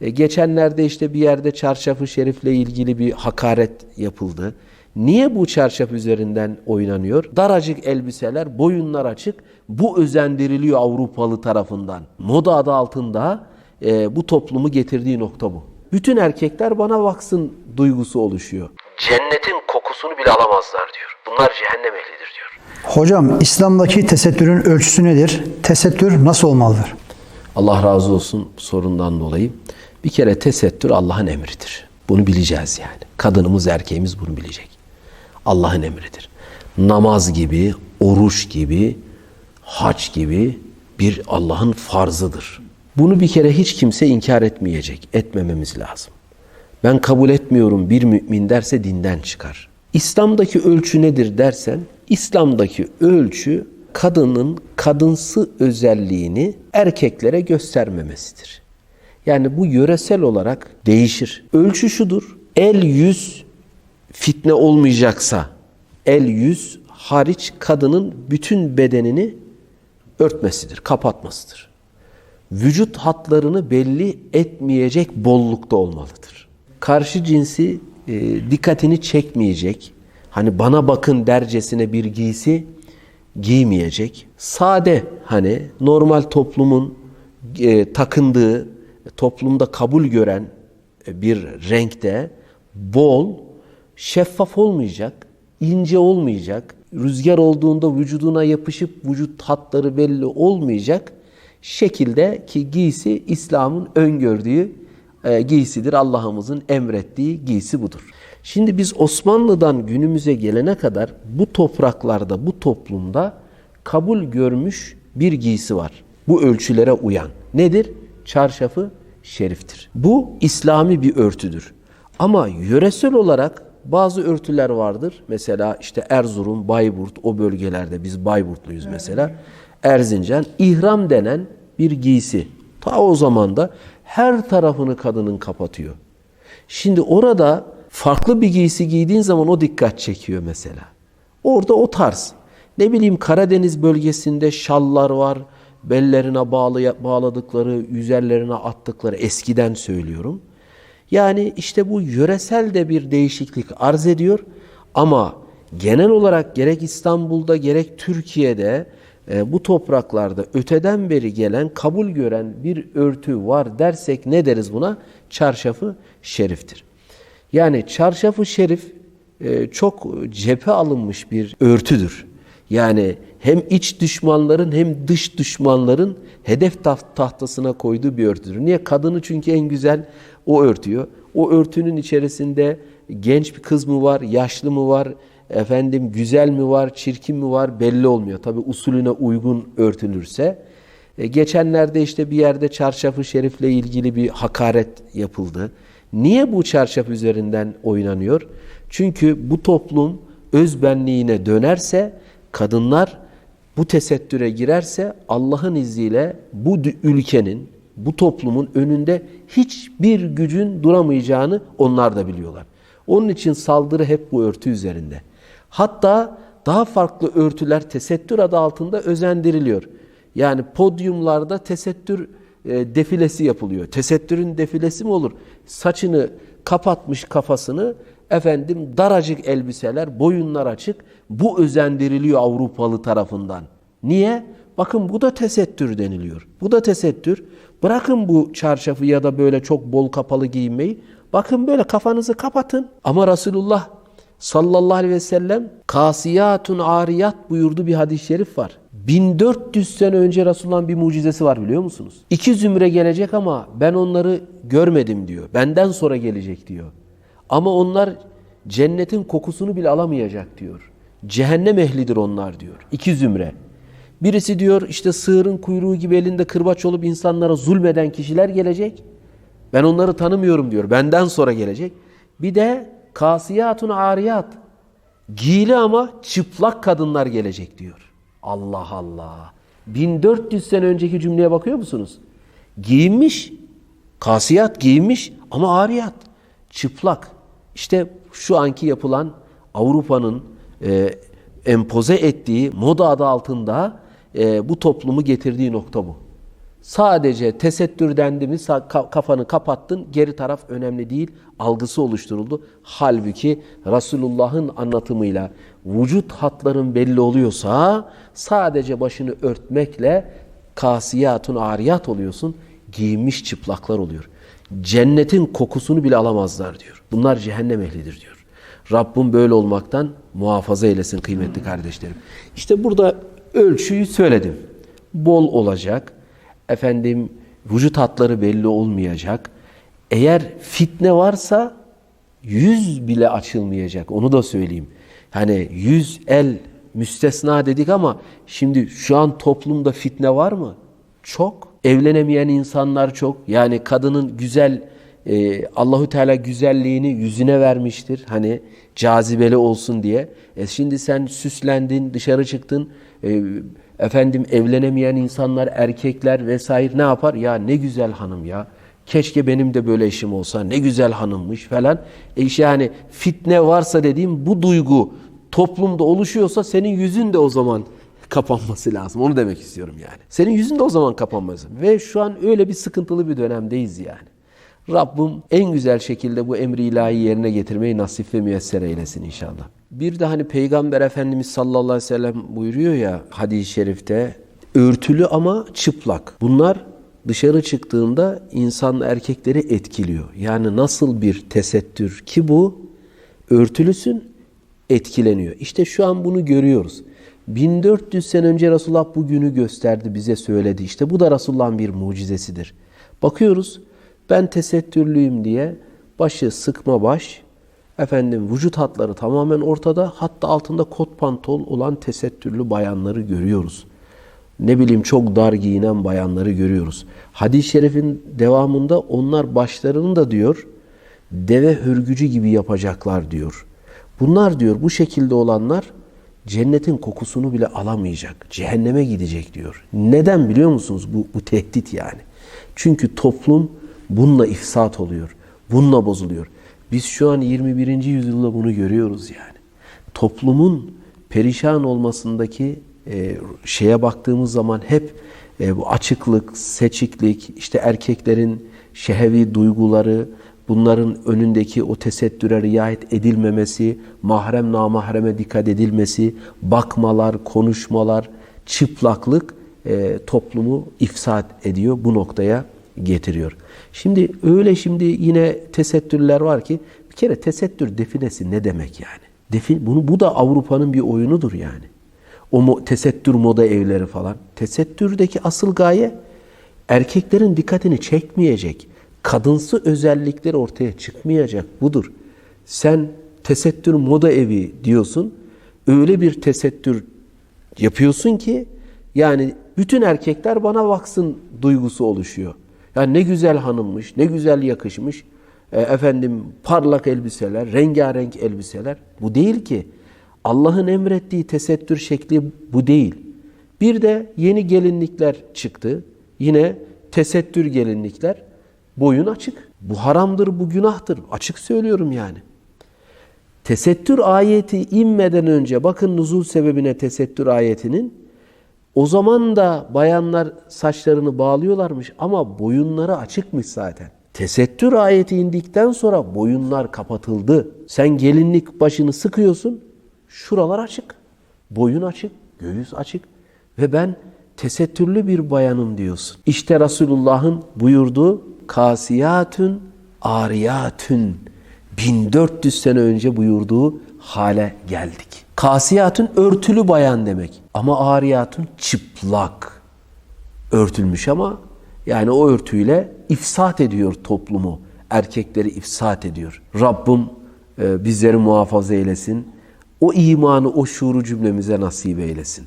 E, geçenlerde işte bir yerde çarşafı şerifle ilgili bir hakaret yapıldı. Niye bu çarşaf üzerinden oynanıyor? Daracık elbiseler, boyunlar açık. Bu özendiriliyor Avrupalı tarafından. Moda adı altında e, bu toplumu getirdiği nokta bu. Bütün erkekler bana baksın duygusu oluşuyor. Cennetin kokusunu bile alamazlar diyor. Bunlar cehennem ehlidir diyor. Hocam İslam'daki tesettürün ölçüsü nedir? Tesettür nasıl olmalıdır? Allah razı olsun sorundan dolayı. Bir kere tesettür Allah'ın emridir. Bunu bileceğiz yani. Kadınımız erkeğimiz bunu bilecek. Allah'ın emridir. Namaz gibi, oruç gibi, hac gibi bir Allah'ın farzıdır. Bunu bir kere hiç kimse inkar etmeyecek. Etmememiz lazım. Ben kabul etmiyorum bir mümin derse dinden çıkar. İslam'daki ölçü nedir dersen, İslam'daki ölçü kadının kadınsı özelliğini erkeklere göstermemesidir. Yani bu yöresel olarak değişir. Ölçü şudur. El yüz fitne olmayacaksa el yüz hariç kadının bütün bedenini örtmesidir, kapatmasıdır. Vücut hatlarını belli etmeyecek bollukta olmalıdır. Karşı cinsi e, dikkatini çekmeyecek, hani bana bakın dercesine bir giysi giymeyecek. Sade hani normal toplumun e, takındığı, toplumda kabul gören e, bir renkte bol, şeffaf olmayacak, ince olmayacak, rüzgar olduğunda vücuduna yapışıp vücut hatları belli olmayacak şekilde ki giysi İslam'ın öngördüğü e, giysidir. Allah'ımızın emrettiği giysi budur. Şimdi biz Osmanlı'dan günümüze gelene kadar bu topraklarda, bu toplumda kabul görmüş bir giysi var. Bu ölçülere uyan. Nedir? Çarşafı şeriftir. Bu İslami bir örtüdür. Ama yöresel olarak bazı örtüler vardır. Mesela işte Erzurum, Bayburt o bölgelerde biz Bayburtluyuz mesela. Erzincan ihram denen bir giysi. Ta o zaman da her tarafını kadının kapatıyor. Şimdi orada farklı bir giysi giydiğin zaman o dikkat çekiyor mesela. Orada o tarz. Ne bileyim Karadeniz bölgesinde şallar var. Bellerine bağlı, bağladıkları, üzerlerine attıkları eskiden söylüyorum. Yani işte bu yöresel de bir değişiklik arz ediyor. Ama genel olarak gerek İstanbul'da gerek Türkiye'de e, bu topraklarda öteden beri gelen, kabul gören bir örtü var dersek ne deriz buna? Çarşafı şeriftir. Yani çarşafı şerif e, çok cephe alınmış bir örtüdür. Yani hem iç düşmanların hem dış düşmanların hedef tahtasına koyduğu bir örtüdür. Niye? Kadını çünkü en güzel o örtüyor. O örtünün içerisinde genç bir kız mı var, yaşlı mı var, efendim güzel mi var, çirkin mi var belli olmuyor. Tabi usulüne uygun örtülürse. E, geçenlerde işte bir yerde çarşafı şerifle ilgili bir hakaret yapıldı. Niye bu çarşaf üzerinden oynanıyor? Çünkü bu toplum özbenliğine dönerse, kadınlar bu tesettüre girerse Allah'ın izniyle bu ülkenin, bu toplumun önünde hiçbir gücün duramayacağını onlar da biliyorlar. Onun için saldırı hep bu örtü üzerinde. Hatta daha farklı örtüler tesettür adı altında özendiriliyor. Yani podyumlarda tesettür e, defilesi yapılıyor. Tesettürün defilesi mi olur? Saçını kapatmış kafasını efendim daracık elbiseler, boyunlar açık. Bu özendiriliyor Avrupalı tarafından. Niye? Bakın bu da tesettür deniliyor. Bu da tesettür. Bırakın bu çarşafı ya da böyle çok bol kapalı giyinmeyi. Bakın böyle kafanızı kapatın. Ama Resulullah sallallahu aleyhi ve sellem kasiyatun ariyat buyurdu bir hadis-i şerif var. 1400 sene önce Resulullah'ın bir mucizesi var biliyor musunuz? İki zümre gelecek ama ben onları görmedim diyor. Benden sonra gelecek diyor. Ama onlar cennetin kokusunu bile alamayacak diyor. Cehennem ehlidir onlar diyor. İki zümre. Birisi diyor işte sığırın kuyruğu gibi elinde kırbaç olup insanlara zulmeden kişiler gelecek. Ben onları tanımıyorum diyor. Benden sonra gelecek. Bir de kasiyatun ariyat. Giyili ama çıplak kadınlar gelecek diyor. Allah Allah. 1400 sene önceki cümleye bakıyor musunuz? Giyinmiş, kasiyat giyinmiş ama ariyat, çıplak. İşte şu anki yapılan Avrupa'nın e, empoze ettiği moda adı altında e, bu toplumu getirdiği nokta bu. Sadece tesettür dendi mi kafanı kapattın geri taraf önemli değil algısı oluşturuldu. Halbuki Resulullah'ın anlatımıyla vücut hatların belli oluyorsa sadece başını örtmekle kasiyatun ariyat oluyorsun. Giyinmiş çıplaklar oluyor. Cennetin kokusunu bile alamazlar diyor. Bunlar cehennem ehlidir diyor. Rabbim böyle olmaktan muhafaza eylesin kıymetli kardeşlerim. İşte burada ölçüyü söyledim. Bol olacak. Efendim vücut hatları belli olmayacak. Eğer fitne varsa yüz bile açılmayacak. Onu da söyleyeyim. Hani yüz el müstesna dedik ama şimdi şu an toplumda fitne var mı? Çok. Evlenemeyen insanlar çok. Yani kadının güzel e, Allahü Teala güzelliğini yüzüne vermiştir. Hani cazibeli olsun diye. E şimdi sen süslendin, dışarı çıktın. E, efendim evlenemeyen insanlar, erkekler vesaire ne yapar? Ya ne güzel hanım ya. Keşke benim de böyle eşim olsa. Ne güzel hanımmış falan. E işte yani fitne varsa dediğim bu duygu toplumda oluşuyorsa senin yüzün de o zaman kapanması lazım. Onu demek istiyorum yani. Senin yüzün de o zaman kapanması. Ve şu an öyle bir sıkıntılı bir dönemdeyiz yani. Rabbim en güzel şekilde bu emri ilahi yerine getirmeyi nasip ve müyesser eylesin inşallah. Bir de hani Peygamber Efendimiz sallallahu aleyhi ve sellem buyuruyor ya hadis-i şerifte örtülü ama çıplak. Bunlar dışarı çıktığında insan erkekleri etkiliyor. Yani nasıl bir tesettür ki bu? Örtülüsün etkileniyor. İşte şu an bunu görüyoruz. 1400 sene önce Resulullah bu günü gösterdi, bize söyledi. İşte bu da Resulullah'ın bir mucizesidir. Bakıyoruz, ben tesettürlüyüm diye başı sıkma baş, efendim vücut hatları tamamen ortada, hatta altında kot pantol olan tesettürlü bayanları görüyoruz. Ne bileyim çok dar giyinen bayanları görüyoruz. Hadis-i şerifin devamında onlar başlarını da diyor, deve hürgücü gibi yapacaklar diyor. Bunlar diyor bu şekilde olanlar cennetin kokusunu bile alamayacak. Cehenneme gidecek diyor. Neden biliyor musunuz bu, bu tehdit yani? Çünkü toplum bununla ifsat oluyor. Bununla bozuluyor. Biz şu an 21. yüzyılda bunu görüyoruz yani. Toplumun perişan olmasındaki e, şeye baktığımız zaman hep e, bu açıklık, seçiklik, işte erkeklerin şehevi duyguları, bunların önündeki o tesettüre riayet edilmemesi, mahrem namahreme dikkat edilmesi, bakmalar, konuşmalar, çıplaklık e, toplumu ifsat ediyor, bu noktaya getiriyor. Şimdi öyle şimdi yine tesettürler var ki bir kere tesettür definesi ne demek yani? Defi, bunu bu da Avrupa'nın bir oyunudur yani. O mo, tesettür moda evleri falan. Tesettürdeki asıl gaye erkeklerin dikkatini çekmeyecek. Kadınsı özellikleri ortaya çıkmayacak. Budur. Sen tesettür moda evi diyorsun. Öyle bir tesettür yapıyorsun ki yani bütün erkekler bana baksın duygusu oluşuyor. Yani ne güzel hanımmış, ne güzel yakışmış. E, efendim parlak elbiseler, rengarenk elbiseler. Bu değil ki. Allah'ın emrettiği tesettür şekli bu değil. Bir de yeni gelinlikler çıktı. Yine tesettür gelinlikler. Boyun açık. Bu haramdır, bu günahtır. Açık söylüyorum yani. Tesettür ayeti inmeden önce bakın nuzul sebebine tesettür ayetinin o zaman da bayanlar saçlarını bağlıyorlarmış ama boyunları açıkmış zaten. Tesettür ayeti indikten sonra boyunlar kapatıldı. Sen gelinlik başını sıkıyorsun, şuralar açık. Boyun açık, göğüs açık ve ben tesettürlü bir bayanım diyorsun. İşte Resulullah'ın buyurduğu kasiyatün ariyatün 1400 sene önce buyurduğu hale geldik. Kasiyatün örtülü bayan demek. Ama ariyatün çıplak. Örtülmüş ama yani o örtüyle ifsat ediyor toplumu. Erkekleri ifsat ediyor. Rabbim e, bizleri muhafaza eylesin. O imanı, o şuuru cümlemize nasip eylesin.